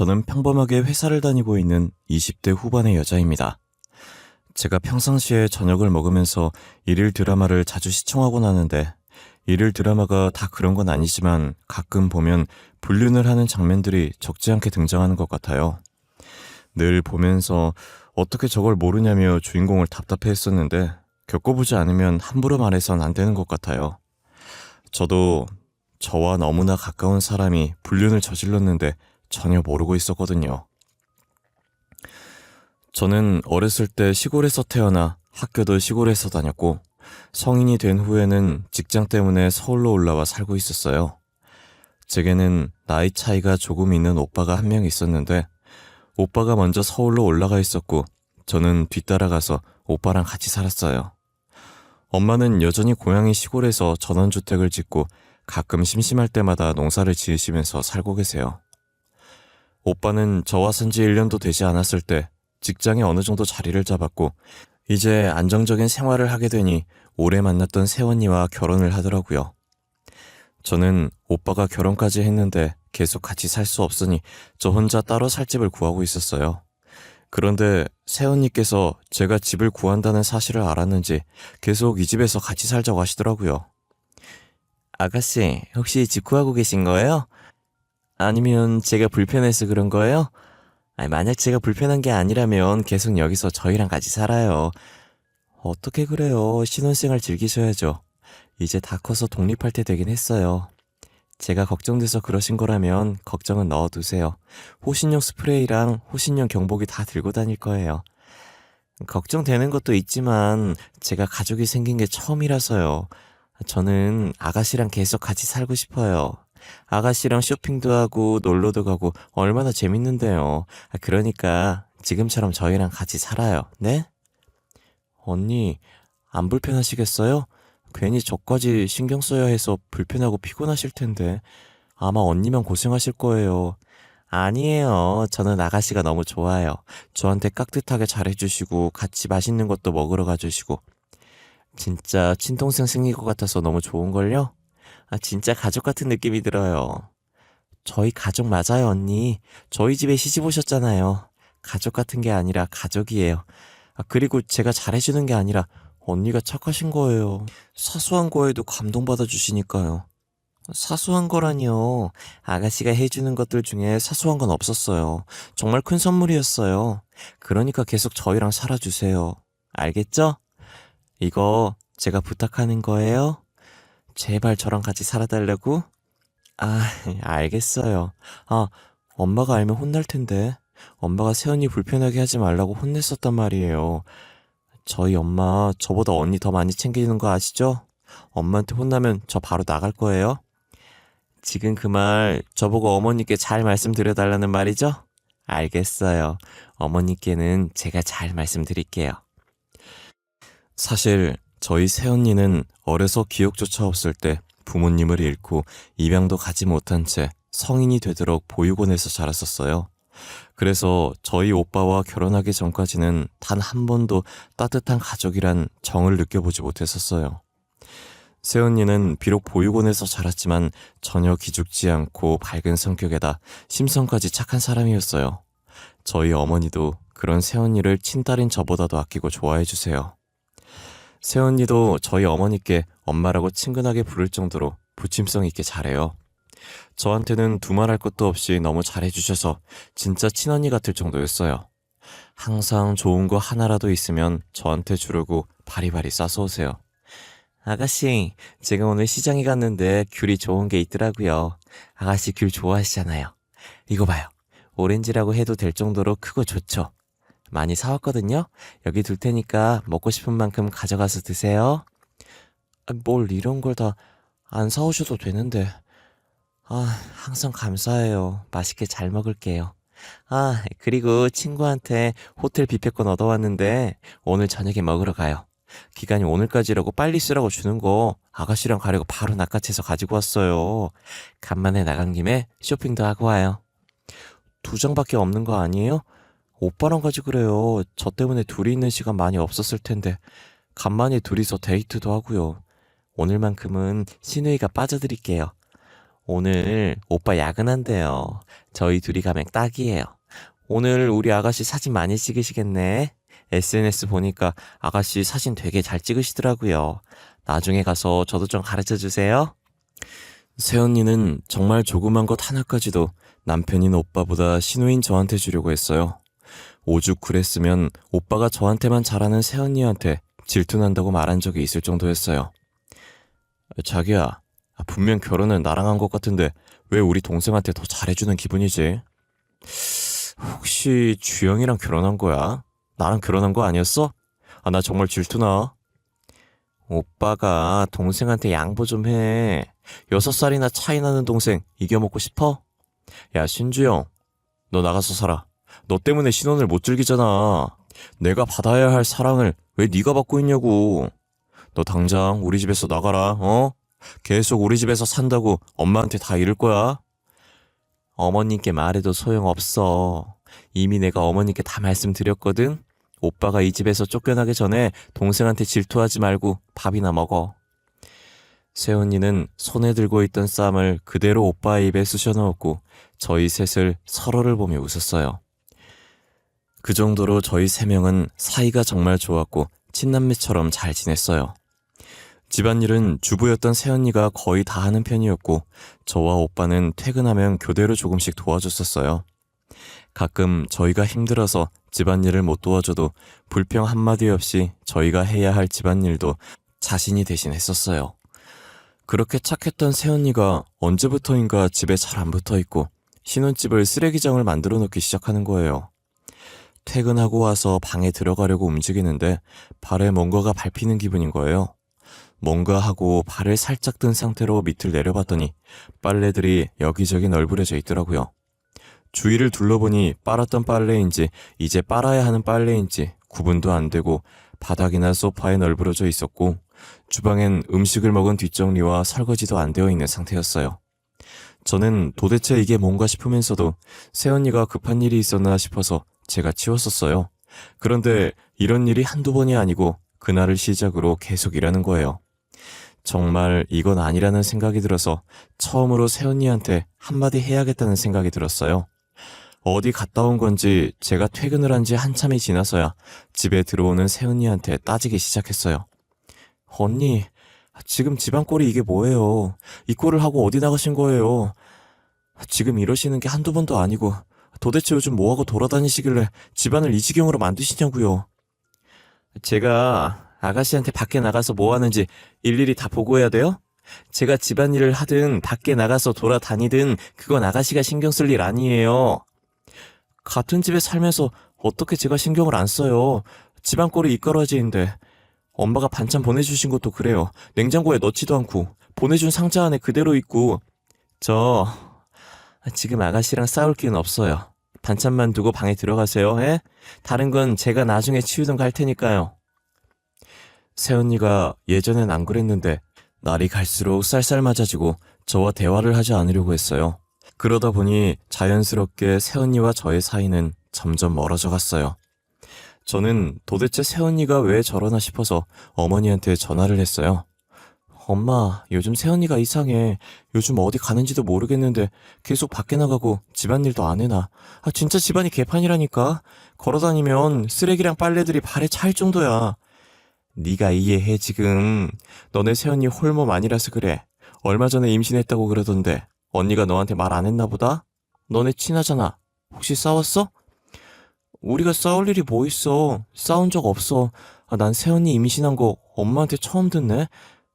저는 평범하게 회사를 다니고 있는 20대 후반의 여자입니다. 제가 평상시에 저녁을 먹으면서 일일 드라마를 자주 시청하곤 하는데 일일 드라마가 다 그런 건 아니지만 가끔 보면 불륜을 하는 장면들이 적지 않게 등장하는 것 같아요. 늘 보면서 어떻게 저걸 모르냐며 주인공을 답답해 했었는데 겪어보지 않으면 함부로 말해선 안 되는 것 같아요. 저도 저와 너무나 가까운 사람이 불륜을 저질렀는데 전혀 모르고 있었거든요. 저는 어렸을 때 시골에서 태어나 학교도 시골에서 다녔고 성인이 된 후에는 직장 때문에 서울로 올라와 살고 있었어요. 제게는 나이 차이가 조금 있는 오빠가 한 명 있었는데 오빠가 먼저 서울로 올라가 있었고 저는 뒤따라가서 오빠랑 같이 살았어요. 엄마는 여전히 고향이 시골에서 전원주택을 짓고 가끔 심심할 때마다 농사를 지으시면서 살고 계세요. 오빠는 저와 산지 1년도 되지 않았을 때 직장에 어느 정도 자리를 잡았고 이제 안정적인 생활을 하게 되니 오래 만났던 새언니와 결혼을 하더라고요. 저는 오빠가 결혼까지 했는데 계속 같이 살 수 없으니 저 혼자 따로 살 집을 구하고 있었어요. 그런데 새언니께서 제가 집을 구한다는 사실을 알았는지 계속 이 집에서 같이 살자고 하시더라고요. 아가씨, 혹시 집 구하고 계신 거예요? 아니면 제가 불편해서 그런 거예요? 아니, 만약 제가 불편한 게 아니라면 계속 여기서 저희랑 같이 살아요. 어떻게 그래요? 신혼생활 즐기셔야죠. 이제 다 커서 독립할 때 되긴 했어요. 제가 걱정돼서 그러신 거라면 걱정은 넣어두세요. 호신용 스프레이랑 호신용 경보기 다 들고 다닐 거예요. 걱정되는 것도 있지만 제가 가족이 생긴 게 처음이라서요. 저는 아가씨랑 계속 같이 살고 싶어요. 아가씨랑 쇼핑도 하고 놀러도 가고 얼마나 재밌는데요. 아, 그러니까 지금처럼 저희랑 같이 살아요. 네? 언니, 안 불편하시겠어요? 괜히 저까지 신경 써야 해서 불편하고 피곤하실 텐데 아마 언니만 고생하실 거예요. 아니에요. 저는 아가씨가 너무 좋아요. 저한테 깍듯하게 잘해주시고 같이 맛있는 것도 먹으러 가주시고 진짜 친동생 생길 것 같아서 너무 좋은걸요? 아, 진짜 가족 같은 느낌이 들어요. 저희 가족 맞아요, 언니. 저희 집에 시집 오셨잖아요. 가족 같은 게 아니라 가족이에요. 아, 그리고 제가 잘해주는 게 아니라 언니가 착하신 거예요. 사소한 거에도 감동받아 주시니까요. 사소한 거라니요. 아가씨가 해주는 것들 중에 사소한 건 없었어요. 정말 큰 선물이었어요. 그러니까 계속 저희랑 살아주세요. 알겠죠? 이거 제가 부탁하는 거예요. 제발 저랑 같이 살아달라고? 아, 알겠어요. 아, 엄마가 알면 혼날 텐데. 엄마가 세연이 불편하게 하지 말라고 혼냈었단 말이에요. 저희 엄마 저보다 언니 더 많이 챙기는 거 아시죠? 엄마한테 혼나면 저 바로 나갈 거예요. 지금 그 말 저보고 어머니께 잘 말씀드려달라는 말이죠? 알겠어요. 어머니께는 제가 잘 말씀드릴게요. 사실 저희 새언니는 어려서 기억조차 없을 때 부모님을 잃고 입양도 가지 못한 채 성인이 되도록 보육원에서 자랐었어요. 그래서 저희 오빠와 결혼하기 전까지는 단 한 번도 따뜻한 가족이란 정을 느껴보지 못했었어요. 새언니는 비록 보육원에서 자랐지만 전혀 기죽지 않고 밝은 성격에다 심성까지 착한 사람이었어요. 저희 어머니도 그런 새언니를 친딸인 저보다도 아끼고 좋아해 주세요. 새언니도 저희 어머니께 엄마라고 친근하게 부를 정도로 부침성 있게 잘해요. 저한테는 두말할 것도 없이 너무 잘해주셔서 진짜 친언니 같을 정도였어요. 항상 좋은 거 하나라도 있으면 저한테 주르고 바리바리 싸서 오세요. 아가씨, 제가 오늘 시장에 갔는데 귤이 좋은 게 있더라고요. 아가씨 귤 좋아하시잖아요. 이거 봐요. 오렌지라고 해도 될 정도로 크고 좋죠. 많이 사왔거든요. 여기 둘 테니까 먹고 싶은 만큼 가져가서 드세요. 아, 뭘 이런 걸 다 안 사오셔도 되는데. 아, 항상 감사해요. 맛있게 잘 먹을게요. 아, 그리고 친구한테 호텔 뷔페권 얻어왔는데 오늘 저녁에 먹으러 가요. 기간이 오늘까지라고 빨리 쓰라고 주는 거 아가씨랑 가려고 바로 낚아채서 가지고 왔어요. 간만에 나간 김에 쇼핑도 하고 와요. 두 장밖에 없는 거 아니에요? 오빠랑 가지 그래요. 저 때문에 둘이 있는 시간 많이 없었을 텐데 간만에 둘이서 데이트도 하고요. 오늘만큼은 신우이가 빠져드릴게요. 오늘 오빠 야근한대요. 저희 둘이 가면 딱이에요. 오늘 우리 아가씨 사진 많이 찍으시겠네. SNS 보니까 아가씨 사진 되게 잘 찍으시더라고요. 나중에 가서 저도 좀 가르쳐 주세요. 새언니는 정말 조그만 것 하나까지도 남편인 오빠보다 신우인 저한테 주려고 했어요. 오죽 그랬으면 오빠가 저한테만 잘하는 새언니한테 질투난다고 말한 적이 있을 정도였어요. 자기야, 분명 결혼은 나랑 한 것 같은데 왜 우리 동생한테 더 잘해주는 기분이지? 혹시 주영이랑 결혼한 거야? 나랑 결혼한 거 아니었어? 아, 나 정말 질투나. 오빠가 동생한테 양보 좀 해. 여섯 살이나 차이 나는 동생 이겨먹고 싶어? 야, 신주영. 너 나가서 살아. 너 때문에 신혼을 못 즐기잖아. 내가 받아야 할 사랑을 왜 네가 받고 있냐고. 너 당장 우리 집에서 나가라, 어? 계속 우리 집에서 산다고 엄마한테 다 이럴 거야. 어머님께 말해도 소용없어. 이미 내가 어머님께 다 말씀드렸거든. 오빠가 이 집에서 쫓겨나기 전에 동생한테 질투하지 말고 밥이나 먹어. 새언니는 손에 들고 있던 쌈을 그대로 오빠의 입에 쑤셔 넣었고 저희 셋을 서로를 보며 웃었어요. 그 정도로 저희 세 명은 사이가 정말 좋았고 친남매처럼 잘 지냈어요. 집안일은 주부였던 새언니가 거의 다 하는 편이었고 저와 오빠는 퇴근하면 교대로 조금씩 도와줬었어요. 가끔 저희가 힘들어서 집안일을 못 도와줘도 불평 한마디 없이 저희가 해야 할 집안일도 자신이 대신 했었어요. 그렇게 착했던 새언니가 언제부터인가 집에 잘 안 붙어 있고 신혼집을 쓰레기장을 만들어 놓기 시작하는 거예요. 퇴근하고 와서 방에 들어가려고 움직이는데 발에 뭔가가 밟히는 기분인 거예요. 뭔가 하고 발을 살짝 든 상태로 밑을 내려봤더니 빨래들이 여기저기 널브러져 있더라고요. 주위를 둘러보니 빨았던 빨래인지 이제 빨아야 하는 빨래인지 구분도 안 되고 바닥이나 소파에 널브러져 있었고 주방엔 음식을 먹은 뒷정리와 설거지도 안 되어 있는 상태였어요. 저는 도대체 이게 뭔가 싶으면서도 새언니가 급한 일이 있었나 싶어서 제가 치웠었어요. 그런데 이런 일이 한두 번이 아니고 그날을 시작으로 계속 일하는 거예요. 정말 이건 아니라는 생각이 들어서 처음으로 새언니한테 한마디 해야겠다는 생각이 들었어요. 어디 갔다 온 건지 제가 퇴근을 한 지 한참이 지나서야 집에 들어오는 새언니한테 따지기 시작했어요. 언니, 지금 집안 꼴이 이게 뭐예요? 이 꼴을 하고 어디 나가신 거예요? 지금 이러시는 게 한두 번도 아니고 도대체 요즘 뭐하고 돌아다니시길래 집안을 이 지경으로 만드시냐고요. 제가 아가씨한테 밖에 나가서 뭐 하는지 일일이 다 보고해야 돼요? 제가 집안일을 하든 밖에 나가서 돌아다니든 그건 아가씨가 신경 쓸 일 아니에요. 같은 집에 살면서 어떻게 제가 신경을 안 써요. 집안 꼴이 이끌어지는데 엄마가 반찬 보내주신 것도 그래요. 냉장고에 넣지도 않고 보내준 상자 안에 그대로 있고 저 지금 아가씨랑 싸울 기운 없어요. 반찬만 두고 방에 들어가세요. 에? 다른 건 제가 나중에 치우든 갈 테니까요. 새언니가 예전엔 안 그랬는데 날이 갈수록 쌀쌀 맞아지고 저와 대화를 하지 않으려고 했어요. 그러다 보니 자연스럽게 새언니와 저의 사이는 점점 멀어져 갔어요. 저는 도대체 새언니가 왜 저러나 싶어서 어머니한테 전화를 했어요. 엄마, 요즘 새언니가 이상해. 요즘 어디 가는지도 모르겠는데 계속 밖에 나가고 집안일도 안 해놔. 아, 진짜 집안이 개판이라니까. 걸어다니면 쓰레기랑 빨래들이 발에 차일 정도야. 네가 이해해 지금. 너네 새언니 홀몸 아니라서 그래. 얼마 전에 임신했다고 그러던데 언니가 너한테 말 안 했나 보다? 너네 친하잖아. 혹시 싸웠어? 우리가 싸울 일이 뭐 있어. 싸운 적 없어. 아, 난 새언니 임신한 거 엄마한테 처음 듣네.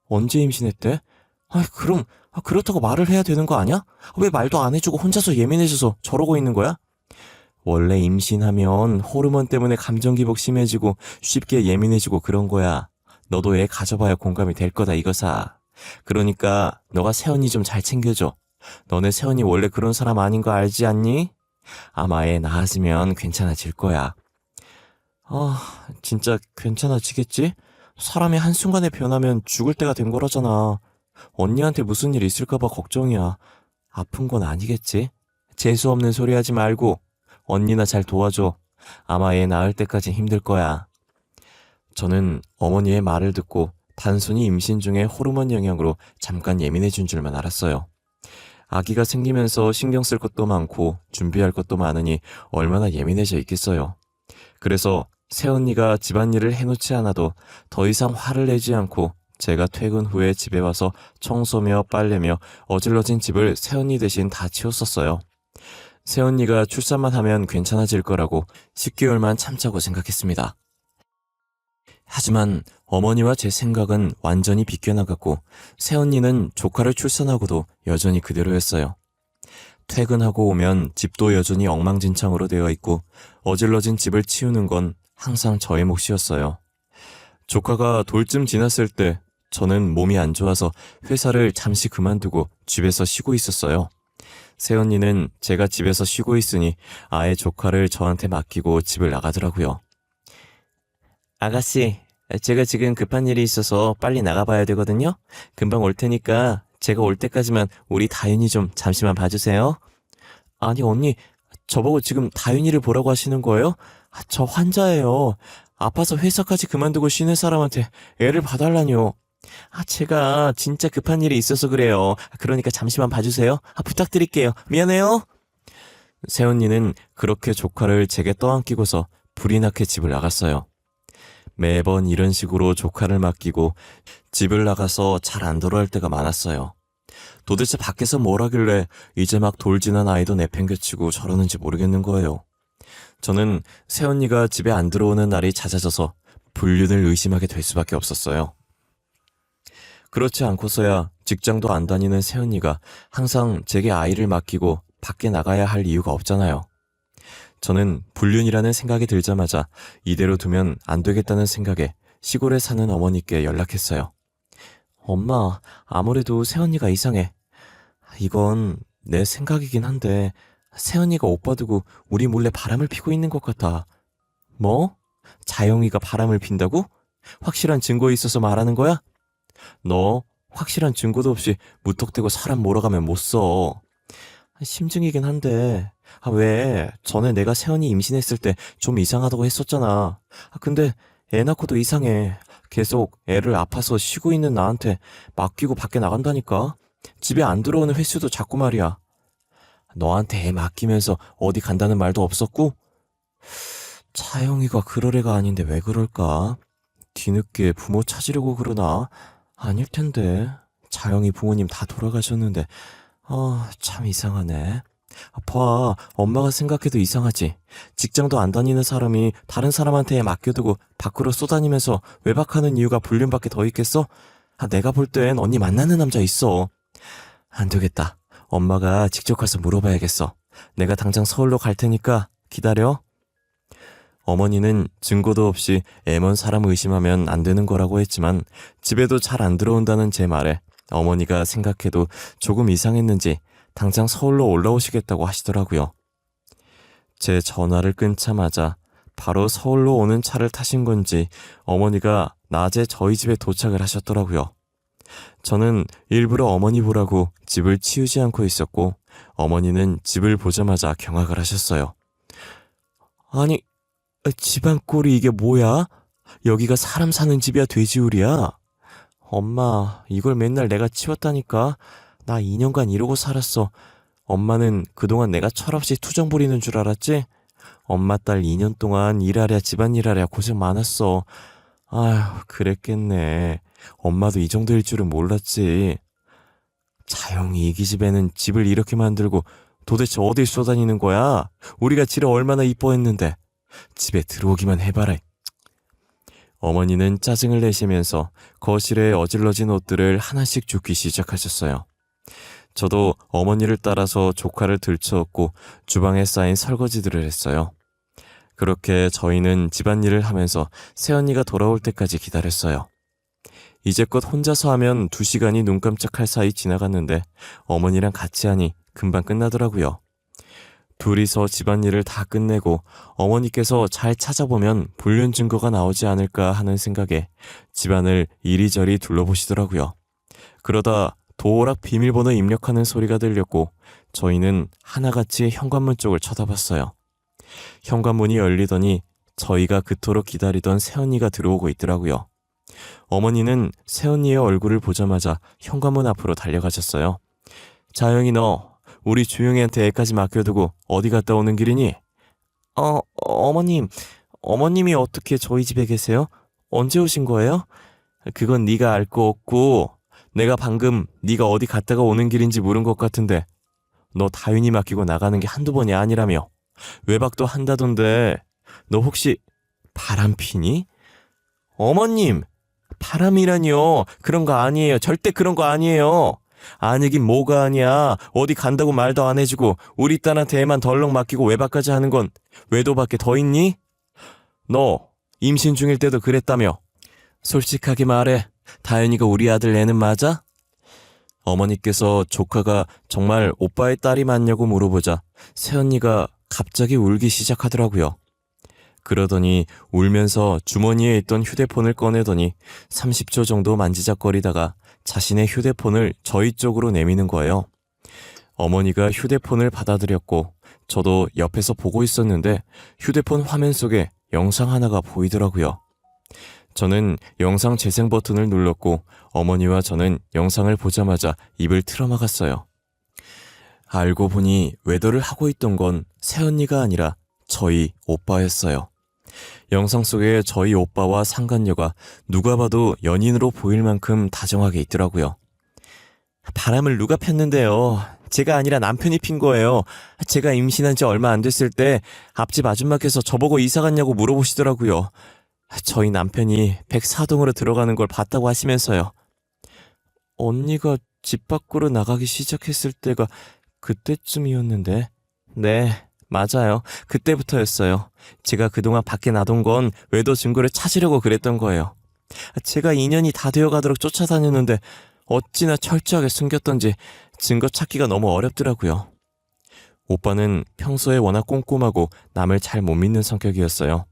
언제 임신했대? 아, 그럼 아, 그렇다고 말을 해야 되는 거 아니야? 왜 말도 안 해주고 혼자서 예민해져서 저러고 있는 거야? 원래 임신하면 호르몬 때문에 감정 기복 심해지고 쉽게 예민해지고 그런 거야. 너도 애 가져봐야 공감이 될 거다 이거사. 그러니까 너가 새언니 좀잘 챙겨줘. 너네 새언니 원래 그런 사람 아닌 거 알지 않니? 아마 애 낳아지면 괜찮아질 거야. 아, 진짜 괜찮아지겠지? 사람이 한순간에 변하면 죽을 때가 된 거라잖아. 언니한테 무슨 일 있을까봐 걱정이야. 아픈 건 아니겠지? 재수 없는 소리 하지 말고 언니나 잘 도와줘. 아마 애 낳을 때까지 힘들 거야. 저는 어머니의 말을 듣고 단순히 임신 중에 호르몬 영향으로 잠깐 예민해진 줄만 알았어요. 아기가 생기면서 신경 쓸 것도 많고 준비할 것도 많으니 얼마나 예민해져 있겠어요. 그래서 새언니가 집안일을 해놓지 않아도 더 이상 화를 내지 않고 제가 퇴근 후에 집에 와서 청소며 빨래며 어질러진 집을 새언니 대신 다 치웠었어요. 새언니가 출산만 하면 괜찮아질 거라고 10개월만 참자고 생각했습니다. 하지만 어머니와 제 생각은 완전히 비껴나갔고 새언니는 조카를 출산하고도 여전히 그대로였어요. 퇴근하고 오면 집도 여전히 엉망진창으로 되어 있고 어질러진 집을 치우는 건 항상 저의 몫이었어요. 조카가 돌쯤 지났을 때 저는 몸이 안 좋아서 회사를 잠시 그만두고 집에서 쉬고 있었어요. 새언니는 제가 집에서 쉬고 있으니 아예 조카를 저한테 맡기고 집을 나가더라고요. 아가씨, 제가 지금 급한 일이 있어서 빨리 나가봐야 되거든요. 금방 올 테니까 제가 올 때까지만 우리 다윤이 좀 잠시만 봐주세요. 아니 언니, 저보고 지금 다윤이를 보라고 하시는 거예요? 아, 저 환자예요. 아파서 회사까지 그만두고 쉬는 사람한테 애를 봐달라뇨. 아, 제가 진짜 급한 일이 있어서 그래요. 그러니까 잠시만 봐주세요. 아, 부탁드릴게요. 미안해요. 새언니는 그렇게 조카를 제게 떠안기고서 불이 나게 집을 나갔어요. 매번 이런 식으로 조카를 맡기고 집을 나가서 잘 안 돌아올 때가 많았어요. 도대체 밖에서 뭘 하길래 이제 막 돌진한 아이도 내팽개치고 저러는지 모르겠는 거예요. 저는 새언니가 집에 안 들어오는 날이 잦아져서 불륜을 의심하게 될 수밖에 없었어요. 그렇지 않고서야 직장도 안 다니는 새언니가 항상 제게 아이를 맡기고 밖에 나가야 할 이유가 없잖아요. 저는 불륜이라는 생각이 들자마자 이대로 두면 안 되겠다는 생각에 시골에 사는 어머니께 연락했어요. 엄마, 아무래도 새언니가 이상해. 이건 내 생각이긴 한데, 새언니가 오빠 두고 우리 몰래 바람을 피고 있는 것 같아. 뭐? 자영이가 바람을 핀다고? 확실한 증거 있어서 말하는 거야? 너 확실한 증거도 없이 무턱대고 사람 몰아가면 못 써. 심증이긴 한데, 아, 왜? 전에 내가 세연이 임신했을 때 좀 이상하다고 했었잖아. 아, 근데 애 낳고도 이상해. 계속 애를 아파서 쉬고 있는 나한테 맡기고 밖에 나간다니까? 집에 안 들어오는 횟수도 자꾸 말이야. 너한테 애 맡기면서 어디 간다는 말도 없었고? 차영이가 그럴 애가 아닌데 왜 그럴까? 뒤늦게 부모 찾으려고 그러나? 아닐 텐데. 자영이 부모님 다 돌아가셨는데, 아, 참 이상하네. 아, 봐, 엄마가 생각해도 이상하지. 직장도 안 다니는 사람이 다른 사람한테 맡겨두고 밖으로 쏘다니면서 외박하는 이유가 불륜밖에 더 있겠어? 아, 내가 볼 땐 언니 만나는 남자 있어. 안 되겠다. 엄마가 직접 가서 물어봐야겠어. 내가 당장 서울로 갈 테니까 기다려. 어머니는 증거도 없이 애먼 사람 의심하면 안 되는 거라고 했지만 집에도 잘 안 들어온다는 제 말에 어머니가 생각해도 조금 이상했는지 당장 서울로 올라오시겠다고 하시더라고요. 제 전화를 끊자마자 바로 서울로 오는 차를 타신 건지 어머니가 낮에 저희 집에 도착을 하셨더라고요. 저는 일부러 어머니 보라고 집을 치우지 않고 있었고 어머니는 집을 보자마자 경악을 하셨어요. 아니, 집안 꼴이 이게 뭐야? 여기가 사람 사는 집이야 돼지우리야? 엄마, 이걸 맨날 내가 치웠다니까. 나 2년간 이러고 살았어. 엄마는 그동안 내가 철없이 투정 부리는 줄 알았지? 엄마 딸 2년 동안 일하랴 집안일 하랴 고생 많았어. 아휴, 그랬겠네. 엄마도 이 정도일 줄은 몰랐지. 자영이 이기 집에는 집을 이렇게 만들고 도대체 어딜 쏘다니는 거야? 우리가 지를 얼마나 이뻐했는데. 집에 들어오기만 해봐라. 어머니는 짜증을 내시면서 거실에 어질러진 옷들을 하나씩 줍기 시작하셨어요. 저도 어머니를 따라서 조카를 들쳐업고 주방에 쌓인 설거지들을 했어요. 그렇게 저희는 집안일을 하면서 새언니가 돌아올 때까지 기다렸어요. 이제껏 혼자서 하면 두 시간이 눈 깜짝할 사이 지나갔는데 어머니랑 같이 하니 금방 끝나더라고요. 둘이서 집안일을 다 끝내고 어머니께서 잘 찾아보면 불륜 증거가 나오지 않을까 하는 생각에 집안을 이리저리 둘러보시더라고요. 그러다 도어락 비밀번호 입력하는 소리가 들렸고 저희는 하나같이 현관문 쪽을 쳐다봤어요. 현관문이 열리더니 저희가 그토록 기다리던 새언니가 들어오고 있더라고요. 어머니는 새언니의 얼굴을 보자마자 현관문 앞으로 달려가셨어요. 자영이 너 우리 주영이한테 애까지 맡겨두고 어디 갔다 오는 길이니? 어, 어머님, 어머님이 어떻게 저희 집에 계세요? 언제 오신 거예요? 그건 네가 알 거 없고 내가 방금 네가 어디 갔다가 오는 길인지 물은 것 같은데 너 다윤이 맡기고 나가는 게 한두 번이 아니라며 외박도 한다던데 너 혹시 바람 피니? 어머님, 바람이라니요. 그런 거 아니에요. 절대 그런 거 아니에요. 아니긴 뭐가 아니야. 어디 간다고 말도 안 해주고 우리 딸한테 애만 덜렁 맡기고 외박까지 하는 건 외도밖에 더 있니? 너 임신 중일 때도 그랬다며. 솔직하게 말해. 다현이가 우리 아들 애는 맞아? 어머니께서 조카가 정말 오빠의 딸이 맞냐고 물어보자. 새언니가 갑자기 울기 시작하더라고요. 그러더니 울면서 주머니에 있던 휴대폰을 꺼내더니 30초 정도 만지작거리다가 자신의 휴대폰을 저희 쪽으로 내미는 거예요. 어머니가 휴대폰을 받아들였고 저도 옆에서 보고 있었는데 휴대폰 화면 속에 영상 하나가 보이더라고요. 저는 영상 재생 버튼을 눌렀고 어머니와 저는 영상을 보자마자 입을 틀어막았어요. 알고 보니 외도를 하고 있던 건 새언니가 아니라 저희 오빠였어요. 영상 속에 저희 오빠와 상간녀가 누가 봐도 연인으로 보일 만큼 다정하게 있더라고요. 바람을 누가 폈는데요. 제가 아니라 남편이 핀 거예요. 제가 임신한 지 얼마 안 됐을 때 앞집 아줌마께서 저보고 이사 갔냐고 물어보시더라고요. 저희 남편이 104동으로 들어가는 걸 봤다고 하시면서요. 언니가 집 밖으로 나가기 시작했을 때가 그때쯤이었는데. 네, 맞아요. 그때부터였어요. 제가 그동안 밖에 놔둔 건 외도 증거를 찾으려고 그랬던 거예요. 제가 2년이 다 되어 가도록 쫓아다녔는데 어찌나 철저하게 숨겼던지 증거 찾기가 너무 어렵더라고요. 오빠는 평소에 워낙 꼼꼼하고 남을 잘 못 믿는 성격이었어요.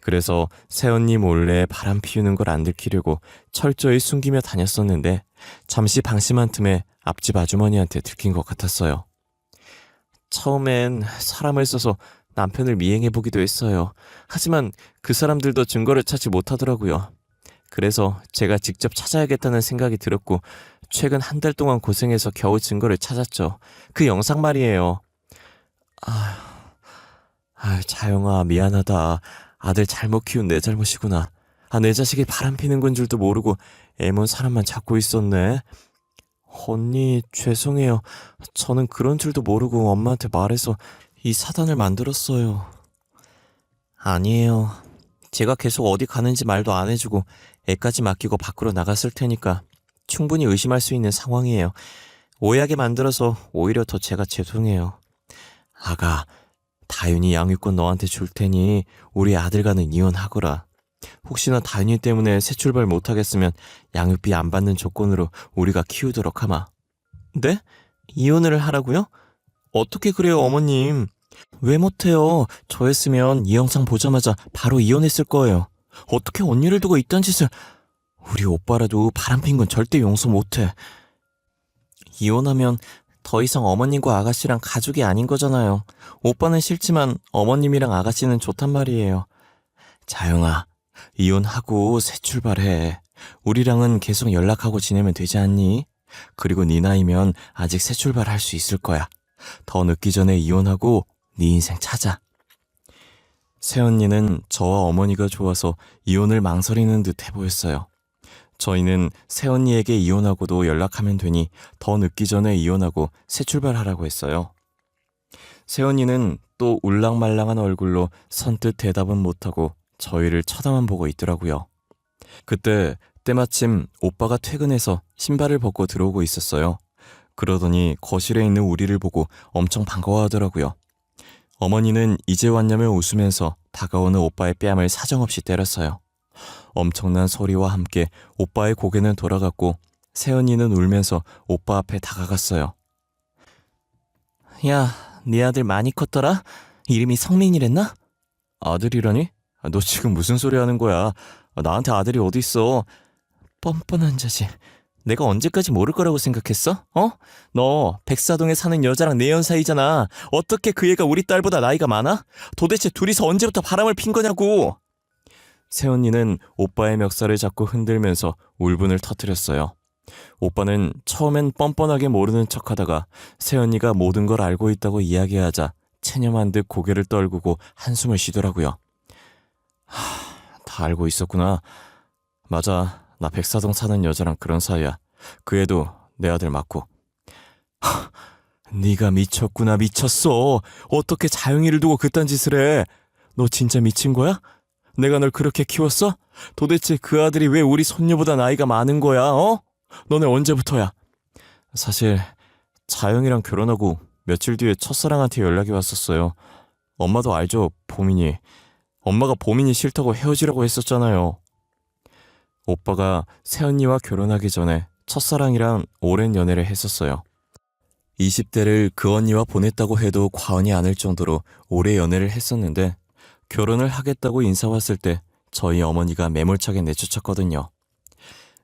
그래서 새언니 몰래 바람 피우는 걸 안 들키려고 철저히 숨기며 다녔었는데 잠시 방심한 틈에 앞집 아주머니한테 들킨 것 같았어요. 처음엔 사람을 써서 남편을 미행해 보기도 했어요. 하지만 그 사람들도 증거를 찾지 못하더라고요. 그래서 제가 직접 찾아야겠다는 생각이 들었고, 최근 한 달 동안 고생해서 겨우 증거를 찾았죠. 그 영상 말이에요. 아, 아, 자영아, 미안하다. 아들 잘못 키운 내 잘못이구나. 아, 내 자식이 바람 피는 건 줄도 모르고 애먼 사람만 찾고 있었네. 언니, 죄송해요. 저는 그런 줄도 모르고 엄마한테 말해서 이 사단을 만들었어요. 아니에요. 제가 계속 어디 가는지 말도 안 해주고 애까지 맡기고 밖으로 나갔을 테니까 충분히 의심할 수 있는 상황이에요. 오해하게 만들어서 오히려 더 제가 죄송해요. 아가, 다윤이 양육권 너한테 줄 테니 우리 아들과는 이혼하거라. 혹시나 다윤이 때문에 새 출발 못하겠으면 양육비 안 받는 조건으로 우리가 키우도록 하마. 네? 이혼을 하라고요? 어떻게 그래요, 어머님? 왜 못해요? 저였으면 이 영상 보자마자 바로 이혼했을 거예요. 어떻게 언니를 두고 이딴 짓을... 우리 오빠라도 바람핀 건 절대 용서 못해. 이혼하면 더 이상 어머님과 아가씨랑 가족이 아닌 거잖아요. 오빠는 싫지만 어머님이랑 아가씨는 좋단 말이에요. 자영아, 이혼하고 새 출발해. 우리랑은 계속 연락하고 지내면 되지 않니? 그리고 네 나이면 아직 새 출발할 수 있을 거야. 더 늦기 전에 이혼하고 네 인생 찾아. 새언니는 저와 어머니가 좋아서 이혼을 망설이는 듯해 보였어요. 저희는 새언니에게 이혼하고도 연락하면 되니 더 늦기 전에 이혼하고 새 출발하라고 했어요. 새언니는 또 울랑말랑한 얼굴로 선뜻 대답은 못하고 저희를 쳐다만 보고 있더라고요. 그때 때마침 오빠가 퇴근해서 신발을 벗고 들어오고 있었어요. 그러더니 거실에 있는 우리를 보고 엄청 반가워하더라고요. 어머니는 이제 왔냐며 웃으면서 다가오는 오빠의 뺨을 사정없이 때렸어요. 엄청난 소리와 함께 오빠의 고개는 돌아갔고 세연이는 울면서 오빠 앞에 다가갔어요. 야, 네 아들 많이 컸더라? 이름이 성민이랬나? 아들이라니? 너 지금 무슨 소리 하는 거야? 나한테 아들이 어딨어? 뻔뻔한 자식. 내가 언제까지 모를 거라고 생각했어? 어? 너 백사동에 사는 여자랑 내연 사이잖아. 어떻게 그 애가 우리 딸보다 나이가 많아? 도대체 둘이서 언제부터 바람을 핀 거냐고. 새언니는 오빠의 멱살을 잡고 흔들면서 울분을 터뜨렸어요. 오빠는 처음엔 뻔뻔하게 모르는 척 하다가 새언니가 모든 걸 알고 있다고 이야기하자 체념한 듯 고개를 떨구고 한숨을 쉬더라고요. 하, 다 알고 있었구나. 맞아. 나 백사동 사는 여자랑 그런 사이야. 그 애도 내 아들 맞고. 하, 네가 미쳤구나 미쳤어. 어떻게 자영이를 두고 그딴 짓을 해. 너 진짜 미친 거야? 내가 널 그렇게 키웠어? 도대체 그 아들이 왜 우리 손녀보다 나이가 많은 거야, 어? 너네 언제부터야? 사실, 자영이랑 결혼하고 며칠 뒤에 첫사랑한테 연락이 왔었어요. 엄마도 알죠, 보민이. 엄마가 보민이 싫다고 헤어지라고 했었잖아요. 오빠가 새언니와 결혼하기 전에 첫사랑이랑 오랜 연애를 했었어요. 20대를 그 언니와 보냈다고 해도 과언이 아닐 정도로 오래 연애를 했었는데 결혼을 하겠다고 인사 왔을 때 저희 어머니가 매몰차게 내쫓았거든요.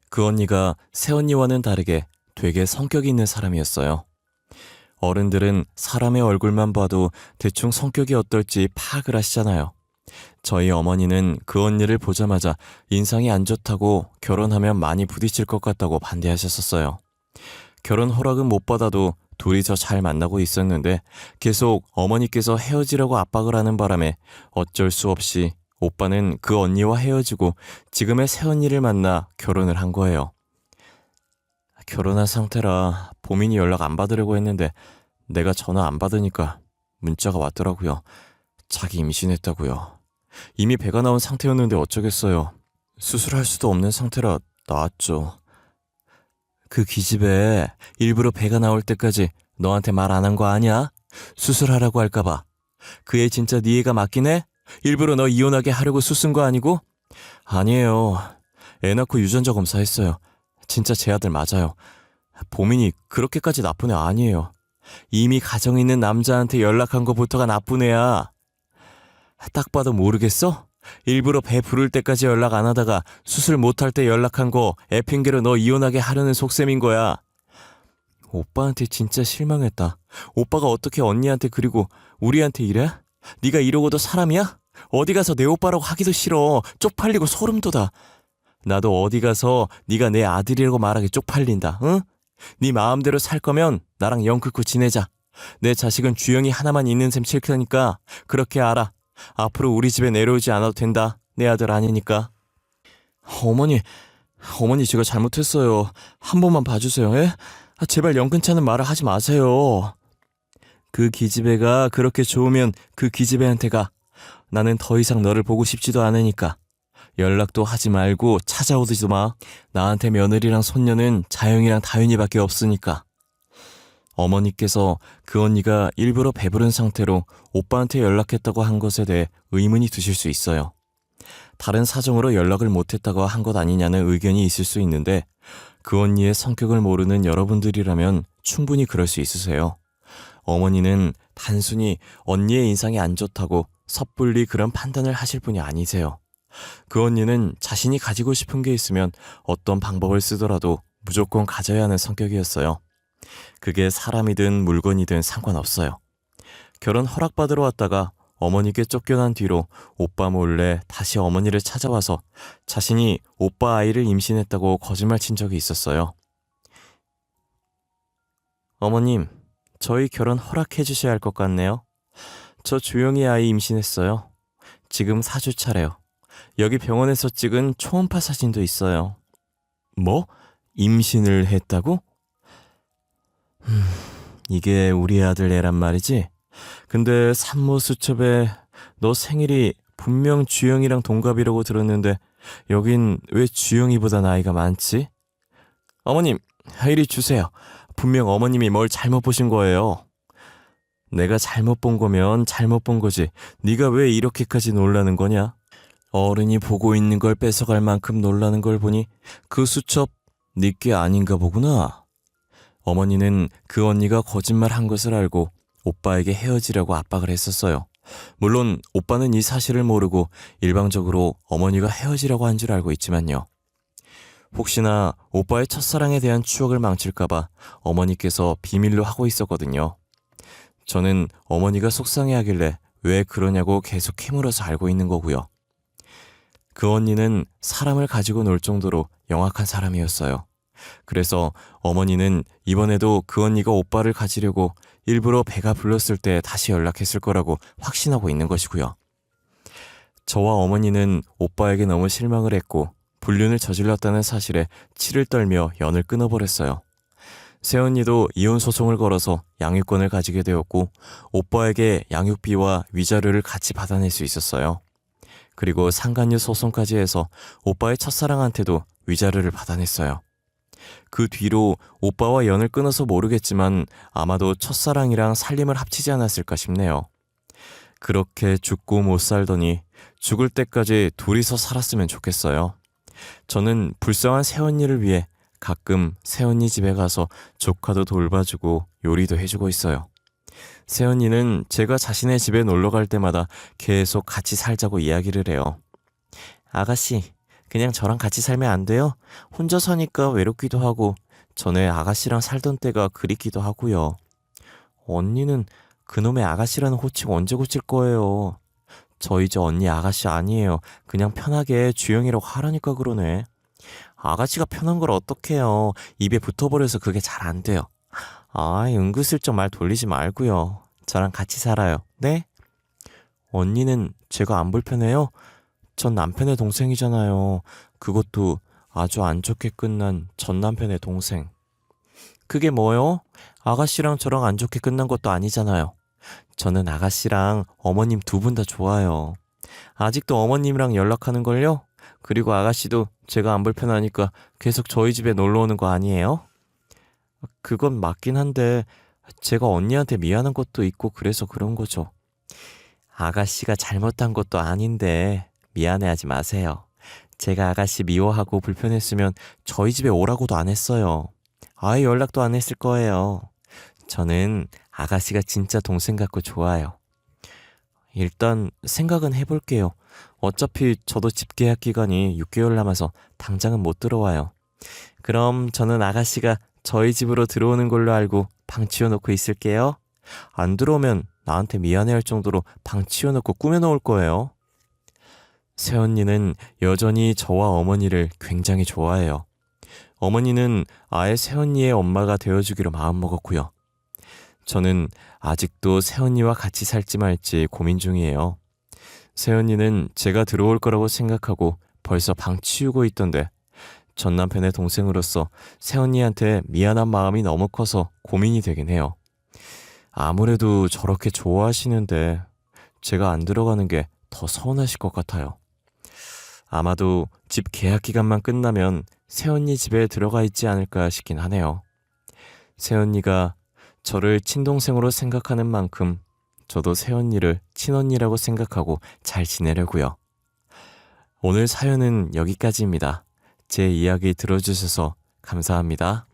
그 언니가 새언니와는 다르게 되게 성격이 있는 사람이었어요. 어른들은 사람의 얼굴만 봐도 대충 성격이 어떨지 파악을 하시잖아요. 저희 어머니는 그 언니를 보자마자 인상이 안 좋다고 결혼하면 많이 부딪힐 것 같다고 반대하셨었어요. 결혼 허락은 못 받아도 둘이서 잘 만나고 있었는데 계속 어머니께서 헤어지라고 압박을 하는 바람에 어쩔 수 없이 오빠는 그 언니와 헤어지고 지금의 새 언니를 만나 결혼을 한 거예요. 결혼한 상태라 보민이 연락 안 받으려고 했는데 내가 전화 안 받으니까 문자가 왔더라고요. 자기 임신했다고요. 이미 배가 나온 상태였는데 어쩌겠어요. 수술할 수도 없는 상태라 나왔죠. 그 기집애 일부러 배가 나올 때까지 너한테 말 안 한 거 아니야? 수술하라고 할까봐. 그애 진짜 네 애가 맞긴 해? 일부러 너 이혼하게 하려고 수쓴 거 아니고? 아니에요. 애 낳고 유전자 검사했어요. 진짜 제 아들 맞아요. 보민이 그렇게까지 나쁜 애 아니에요. 이미 가정 있는 남자한테 연락한 거부터가 나쁜 애야. 딱 봐도 모르겠어? 일부러 배 부를 때까지 연락 안 하다가 수술 못할 때 연락한 거 애 핑계로 너 이혼하게 하려는 속셈인 거야. 오빠한테 진짜 실망했다. 오빠가 어떻게 언니한테 그리고 우리한테 이래? 네가 이러고도 사람이야? 어디 가서 내 오빠라고 하기도 싫어. 쪽팔리고 소름 돋아. 나도 어디 가서 네가 내 아들이라고 말하기 쪽팔린다. 응? 네 마음대로 살 거면 나랑 영 끊고 지내자. 내 자식은 주영이 하나만 있는 셈 싫다니까 그렇게 알아. 앞으로 우리 집에 내려오지 않아도 된다. 내 아들 아니니까. 어머니, 어머니 제가 잘못했어요. 한 번만 봐주세요. 예? 아, 제발 영 끊자는 말을 하지 마세요. 그 기집애가 그렇게 좋으면 그 기집애한테 가. 나는 더 이상 너를 보고 싶지도 않으니까. 연락도 하지 말고 찾아오지도 마. 나한테 며느리랑 손녀는 자영이랑 다윤이밖에 없으니까. 어머니께서 그 언니가 일부러 배부른 상태로 오빠한테 연락했다고 한 것에 대해 의문이 드실 수 있어요. 다른 사정으로 연락을 못했다고 한 것 아니냐는 의견이 있을 수 있는데 그 언니의 성격을 모르는 여러분들이라면 충분히 그럴 수 있으세요. 어머니는 단순히 언니의 인상이 안 좋다고 섣불리 그런 판단을 하실 분이 아니세요. 그 언니는 자신이 가지고 싶은 게 있으면 어떤 방법을 쓰더라도 무조건 가져야 하는 성격이었어요. 그게 사람이든 물건이든 상관없어요. 결혼 허락받으러 왔다가 어머니께 쫓겨난 뒤로 오빠 몰래 다시 어머니를 찾아와서 자신이 오빠 아이를 임신했다고 거짓말 친 적이 있었어요. 어머님, 저희 결혼 허락해 주셔야 할 것 같네요. 저 조용히 아이 임신했어요. 지금 4주 차래요. 여기 병원에서 찍은 초음파 사진도 있어요. 뭐? 임신을 했다고? 음, 이게 우리 아들 애란 말이지? 근데 산모 수첩에 너 생일이 분명 주영이랑 동갑이라고 들었는데 여긴 왜 주영이보다 나이가 많지? 어머님, 이리 주세요. 분명 어머님이 뭘 잘못 보신 거예요. 내가 잘못 본 거면 잘못 본 거지. 네가 왜 이렇게까지 놀라는 거냐? 어른이 보고 있는 걸 뺏어갈 만큼 놀라는 걸 보니 그 수첩 네게 아닌가 보구나. 어머니는 그 언니가 거짓말 한 것을 알고 오빠에게 헤어지라고 압박을 했었어요. 물론 오빠는 이 사실을 모르고 일방적으로 어머니가 헤어지라고 한 줄 알고 있지만요. 혹시나 오빠의 첫사랑에 대한 추억을 망칠까봐 어머니께서 비밀로 하고 있었거든요. 저는 어머니가 속상해 하길래 왜 그러냐고 계속 캐물어서 알고 있는 거고요. 그 언니는 사람을 가지고 놀 정도로 영악한 사람이었어요. 그래서 어머니는 이번에도 그 언니가 오빠를 가지려고 일부러 배가 불렀을 때 다시 연락했을 거라고 확신하고 있는 것이고요. 저와 어머니는 오빠에게 너무 실망을 했고 불륜을 저질렀다는 사실에 치를 떨며 연을 끊어버렸어요. 새언니도 이혼 소송을 걸어서 양육권을 가지게 되었고 오빠에게 양육비와 위자료를 같이 받아낼 수 있었어요. 그리고 상간녀 소송까지 해서 오빠의 첫사랑한테도 위자료를 받아냈어요. 그 뒤로 오빠와 연을 끊어서 모르겠지만 아마도 첫사랑이랑 살림을 합치지 않았을까 싶네요. 그렇게 죽고 못 살더니 죽을 때까지 둘이서 살았으면 좋겠어요. 저는 불쌍한 새언니를 위해 가끔 새언니 집에 가서 조카도 돌봐주고 요리도 해주고 있어요. 새언니는 제가 자신의 집에 놀러 갈 때마다 계속 같이 살자고 이야기를 해요. 아가씨, 그냥 저랑 같이 살면 안 돼요? 혼자 사니까 외롭기도 하고 전에 아가씨랑 살던 때가 그립기도 하고요. 언니는 그놈의 아가씨라는 호칭 언제 고칠 거예요? 저 이제 언니 아가씨 아니에요. 그냥 편하게 주영이라고 하라니까 그러네. 아가씨가 편한 걸 어떡해요. 입에 붙어버려서 그게 잘 안 돼요. 아이, 은근슬쩍 말 돌리지 말고요. 저랑 같이 살아요. 네? 언니는 제가 안 불편해요? 전 남편의 동생이잖아요. 그것도 아주 안 좋게 끝난 전 남편의 동생. 그게 뭐요? 아가씨랑 저랑 안 좋게 끝난 것도 아니잖아요. 저는 아가씨랑 어머님 두 분 다 좋아요. 아직도 어머님이랑 연락하는 걸요? 그리고 아가씨도 제가 안 불편하니까 계속 저희 집에 놀러 오는 거 아니에요? 그건 맞긴 한데 제가 언니한테 미안한 것도 있고 그래서 그런 거죠. 아가씨가 잘못한 것도 아닌데 미안해하지 마세요. 제가 아가씨 미워하고 불편했으면 저희 집에 오라고도 안 했어요. 아예 연락도 안 했을 거예요. 저는 아가씨가 진짜 동생 같고 좋아요. 일단 생각은 해볼게요. 어차피 저도 집 계약 기간이 6개월 남아서 당장은 못 들어와요. 그럼 저는 아가씨가 저희 집으로 들어오는 걸로 알고 방 치워놓고 있을게요. 안 들어오면 나한테 미안해할 정도로 방 치워놓고 꾸며놓을 거예요. 새언니는 여전히 저와 어머니를 굉장히 좋아해요. 어머니는 아예 새언니의 엄마가 되어주기로 마음먹었고요. 저는 아직도 새언니와 같이 살지 말지 고민 중이에요. 새언니는 제가 들어올 거라고 생각하고 벌써 방 치우고 있던데 전 남편의 동생으로서 새언니한테 미안한 마음이 너무 커서 고민이 되긴 해요. 아무래도 저렇게 좋아하시는데 제가 안 들어가는 게 더 서운하실 것 같아요. 아마도 집 계약 기간만 끝나면 새언니 집에 들어가 있지 않을까 싶긴 하네요. 새언니가 저를 친동생으로 생각하는 만큼 저도 새언니를 친언니라고 생각하고 잘 지내려고요. 오늘 사연은 여기까지입니다. 제 이야기 들어주셔서 감사합니다.